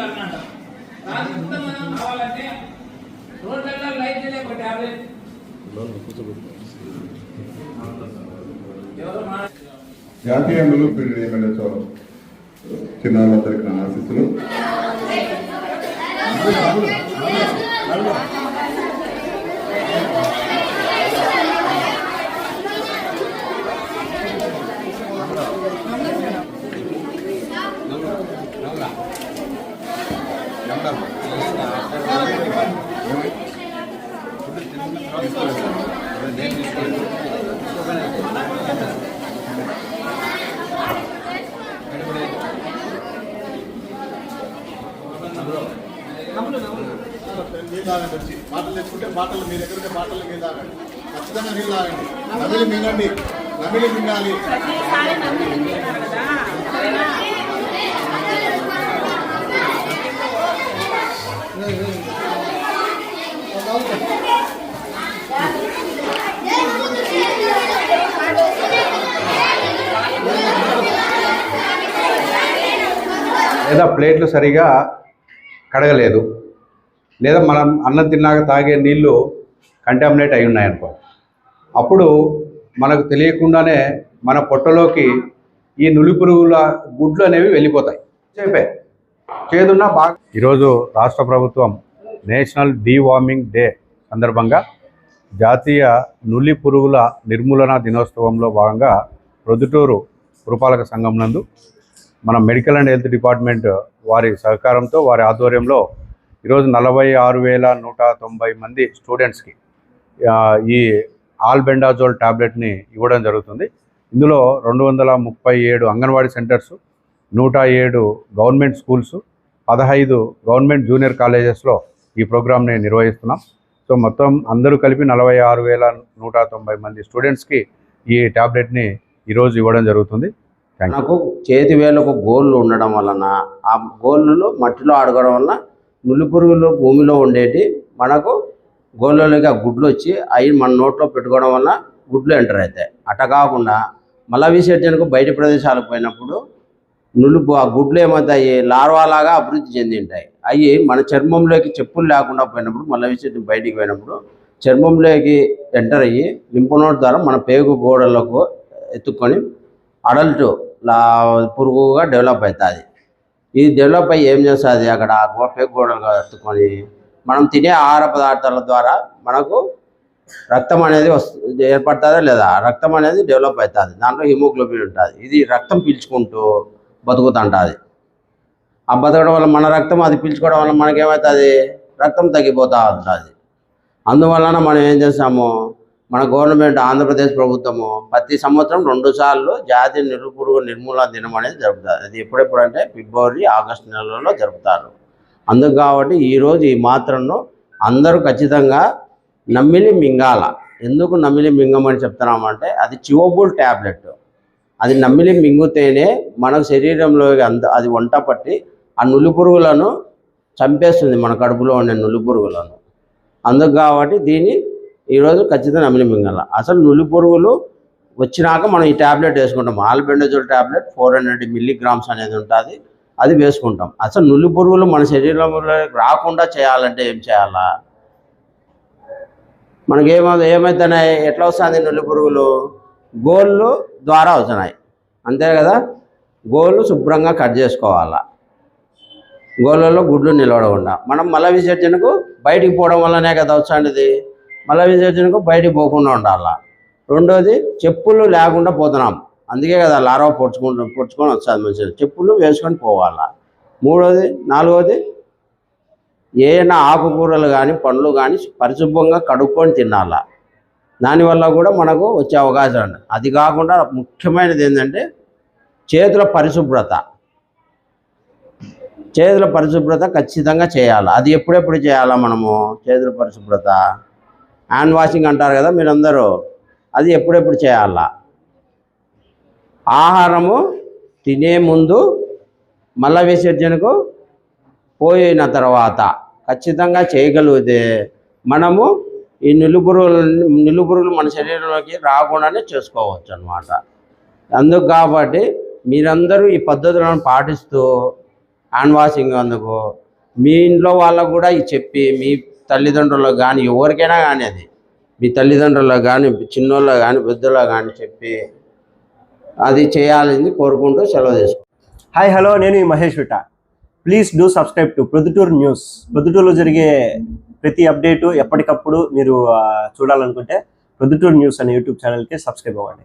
కర్ణాటక రాత్రి పూట మనం కావాలంటే రోడ్లలో లైట్ ఒక మా జాతీయ నులుపుడు ఎమ్మెల్యేతో చిన్నారులందరికీ నా ఆశీస్సులు. తాగండి వచ్చి బాటలు తెచ్చుకుంటే బాటలు మీ దగ్గర ఉంటే బాటలు నీళ్ళు తాగండి ఖచ్చితంగా నీళ్ళు తాగండి నమిలి మింగండి నమిలి మింగాలి లేదా ప్లేట్లు సరిగా కడగలేదు. లేదా మనం అన్నం తిన్నాక తాగే నీళ్ళు కంటామినేట్ అయి ఉన్నాయనుకో. అప్పుడు మనకు తెలియకుండానే మన పొట్టలోకి ఈ నులి పురుగుల గుడ్లు అనేవి వెళ్ళిపోతాయి. చెప్పే. చేదున్నా బాగా ఈరోజు రాష్ట్ర ప్రభుత్వం నేషనల్ డీవార్మింగ్ డే సందర్భంగా జాతీయ నులి పురుగుల నిర్మూలన దినోత్సవంలో భాగంగా ప్రొద్దుటూరు పురపాలక సంఘం నందు మన మెడికల్ అండ్ హెల్త్ డిపార్ట్మెంట్ వారి సహకారంతో వారి ఆధ్వర్యంలో ఈరోజు నలభై ఆరు వేల నూట తొంభై మంది స్టూడెంట్స్కి ఈ ఆల్బెండాజోల్ ట్యాబ్లెట్ని ఇవ్వడం జరుగుతుంది. ఇందులో రెండు వందల ముప్పై ఏడు అంగన్వాడీ సెంటర్స్ నూట ఏడు గవర్నమెంట్ స్కూల్స్ పదహైదు గవర్నమెంట్ జూనియర్ కాలేజెస్లో ఈ ప్రోగ్రామ్ని నిర్వహిస్తున్నాం. సో మొత్తం అందరూ కలిపి నలభై ఆరు వేల నూట తొంభై మంది స్టూడెంట్స్కి ఈ ట్యాబ్లెట్ని ఈరోజు ఇవ్వడం జరుగుతుంది. నాకు చేతి వేలకు గోళ్ళు ఉండడం వలన ఆ గోళ్ళు మట్టిలో ఆడగడం వలన నులి పురుగులు భూమిలో ఉండేటి మనకు గోళ్ళలోకి ఆ గుడ్లు వచ్చి అవి మన నోట్లో పెట్టుకోవడం వల్ల గుడ్లు ఎంటర్ అవుతాయి. అట కాకుండా మల విసర్జనకు బయట ప్రదేశాలకు పోయినప్పుడు నులుపు ఆ గుడ్లు ఏమవుతాయి? లార్వాలాగా అభివృద్ధి చెంది ఉంటాయి అవి మన చర్మంలోకి చెప్పులు లేకుండా పోయినప్పుడు మల విసర్జన బయటికి పోయినప్పుడు చర్మంలోకి ఎంటర్ అయ్యి లింపనోట్ ద్వారా మన పేగు గోడలకు ఎత్తుక్కొని అడల్ట్ పురుగుగా డెవలప్ అవుతుంది. ఇది డెవలప్ అయ్యి ఏం చేస్తుంది? అక్కడ గో- పేగు గోడలుగా ఎత్తుకొని మనం తినే ఆహార పదార్థాల ద్వారా మనకు రక్తం అనేది వస్తు ఏర్పడుతుందా లేదా? రక్తం అనేది డెవలప్ అవుతుంది. దాంట్లో హిమోగ్లోబిన్ ఉంటుంది. ఇది రక్తం పీల్చుకుంటూ బతుకుతుంటుంది. ఆ బతకడం వల్ల మన రక్తం అది పీల్చుకోవడం వల్ల మనకేమవుతుంది? రక్తం తగ్గిపోతూ ఉంటుంది. అందువలన మనం ఏం చేస్తాము? మన గవర్నమెంట్ ఆంధ్రప్రదేశ్ ప్రభుత్వము ప్రతి సంవత్సరం రెండు సార్లు జాతీయ నిరుపురుగు నిర్మూలన దినం అనేది జరుపుతారు. అది ఎప్పుడెప్పుడు అంటే ఫిబ్రవరి ఆగస్టు నెలలో జరుపుతారు. అందుకు కాబట్టి ఈరోజు ఈ మాత్రను అందరూ ఖచ్చితంగా నమ్మిలి మింగాల. ఎందుకు నమ్మిలి మింగమని చెప్తున్నామంటే అది చివబుల్ ట్యాబ్లెట్ అది నమ్మిలి మింగితేనే మన శరీరంలో అంత అది వంట పట్టి ఆ నులి పురుగులను చంపేస్తుంది మన కడుపులో ఉండే నులి పురుగులను అందుకు కాబట్టి దీన్ని ఈరోజు ఖచ్చితంగా నమిలి మింగాల అసలు నులి పురుగులు వచ్చినాక మనం ఈ ట్యాబ్లెట్ వేసుకుంటాం. Albendazole tablet four hundred milligrams అనేది ఉంటుంది. అది వేసుకుంటాం. అసలు నులి పురుగులు మన శరీరంలో రాకుండా చేయాలంటే ఏం చేయాలా? మనకి ఏమో ఏమవుతున్నాయి ఎట్లా వస్తుంది నులి పురుగులు? గోళ్ళు ద్వారా వస్తున్నాయి అంతే కదా? గోళ్ళు శుభ్రంగా కట్ చేసుకోవాలా? గోళ్ళలో గుడ్లు నిలవడకుండా మనం మల విసర్జనకు బయటికి పోవడం వల్లనే కదా వచ్చాండిది మల విసర్జనకు బయటికి పోకుండా ఉండాలా. రెండోది చెప్పులు లేకుండా పోతున్నాం. అందుకే కదా లారవ పొడుచుకుంటు పొడుచుకొని వస్తుంది మంచిగా చెప్పులు వేసుకొని పోవాలా. మూడోది నాలుగోది ఏమైనా ఆకుకూరలు కానీ పండ్లు కానీ పరిశుభ్రంగా కడుక్కొని తినాలా. దానివల్ల కూడా మనకు వచ్చే అవకాశం ఉంది అది కాకుండా ముఖ్యమైనది ఏంటంటే చేతుల పరిశుభ్రత. చేతుల పరిశుభ్రత ఖచ్చితంగా చేయాలి. అది ఎప్పుడెప్పుడు చేయాలా మనము? చేతుల పరిశుభ్రత. హ్యాండ్ వాషింగ్ అంటారు కదా మీరందరూ అది ఎప్పుడెప్పుడు చేయాలా? ఆహారము తినే ముందు మల విసర్జనకు పోయిన తర్వాత ఖచ్చితంగా చేయగలిగితే మనము ఈ నిలుపురుగులు నిలుపురుగులు మన శరీరంలోకి రాకుండానే చేసుకోవచ్చు అన్నమాట అందుకు కాబట్టి మీరందరూ ఈ పద్ధతులను పాటిస్తూ హ్యాండ్ వాషింగ్ అందుకు మీ ఇంట్లో వాళ్ళకు కూడా ఇది చెప్పి మీ తల్లిదండ్రులకు కానీ ఎవరికైనా కానీ అది. మీ తల్లిదండ్రులకు కానీ చిన్నోళ్ళ కానీ పెద్దలో కానీ చెప్పి అది చేయాలని కోరుకుంటూ సెలవు తీసుకుంటాం హాయ్ హలో నేను ఈ Mahesh విట. Please do subscribe to Proddatur news ప్రొద్దుటూరులో జరిగే ప్రతి అప్డేటు ఎప్పటికప్పుడు మీరు చూడాలనుకుంటే ప్రొద్దుటూరు న్యూస్ అనే యూట్యూబ్ ఛానల్కి సబ్స్క్రైబ్ అవ్వండి.